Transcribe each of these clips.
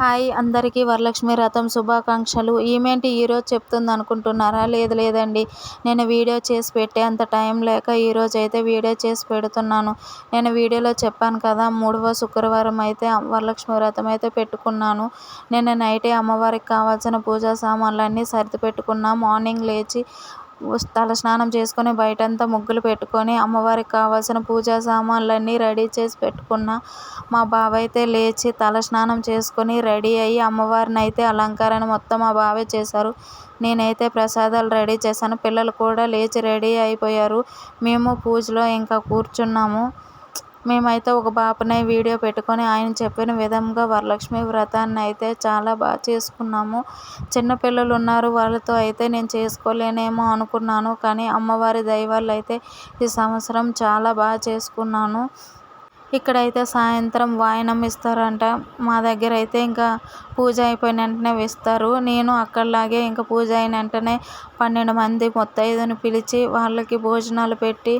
Hi అందరికీ వరలక్ష్మి వ్రతం శుభాకాంక్షలు. ఈమెంటి ఈరోజు చెప్తుంది అనుకుంటున్నారా? లేదు లేదండి. నేను వీడియో చేసి పెట్టే అంత టైం లేక ఈరోజు అయితే వీడియో చేసి పెడుతున్నాను. నేను వీడియోలో చెప్పాను కదా మూడవ శుక్రవారం అయితే వరలక్ష్మి వ్రతం అయితే పెట్టుకున్నాను. నేను నైటే అమ్మవారికి కావాల్సిన పూజా సామాన్లు అన్నీ సర్ది పెట్టుకున్నా. మార్నింగ్ లేచి తల స్నానం చేసుకొని బయటంతా ముగ్గులు పెట్టుకొని అమ్మవారికి కావాల్సిన పూజా సామాన్లన్నీ రెడీ చేసి పెట్టుకున్న. మా బావ అయితే లేచి తల స్నానం చేసుకొని రెడీ అయ్యి అమ్మవారిని అయితే అలంకరణ మొత్తం మా బావే చేశారు. నేనైతే ప్రసాదాలు రెడీ చేశాను. పిల్లలు కూడా లేచి రెడీ అయిపోయారు. మేము పూజలో ఇంకా కూర్చున్నాము. మేమైతే ఒక బాపనే వీడియో పెట్టుకొని ఆయన చెప్పిన విధంగా వరలక్ష్మి వ్రతాన్ని అయితే చాలా బాగా చేసుకున్నాము. చిన్నపిల్లలు ఉన్నారు వాళ్ళతో అయితే నేను చేసుకోలేనేమో అనుకున్నాను. కానీ అమ్మవారి దయ అయితే ఈ సంవత్సరం చాలా బాగా చేసుకున్నాను. ఇక్కడైతే సాయంత్రం వాయనం ఇస్తారంట మా దగ్గర అయితే ఇంకా పూజ అయిపోయిన వెంటనే ఇస్తారు నేను అక్కడలాగే ఇంకా పూజ అయిన వెంటనే పన్నెండు మంది ముత్తైదుని పిలిచి వాళ్ళకి భోజనాలు పెట్టి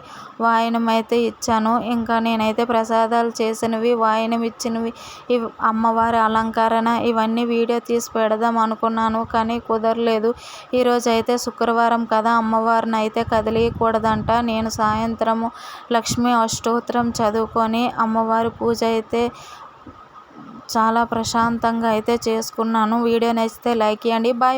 వాయనం అయితే ఇచ్చాను. ఇంకా నేనైతే ప్రసాదాలు చేసినవి వాయనం ఇచ్చినవి ఇవి అమ్మవారి అలంకరణ ఇవన్నీ వీడియో తీసి పెడదాం అనుకున్నాను కానీ కుదరలేదు. ఈరోజు అయితే శుక్రవారం కదా అమ్మవారిని అయితే కదిలియకూడదంట. నేను సాయంత్రము లక్ష్మీ అష్టోత్తరం చదువుకొని అమ్మవారి పూజ అయితే చాలా ప్రశాంతంగా అయితే చేసుకున్నాను. వీడియో నచ్చితే లైక్ చేయండి. బాయ్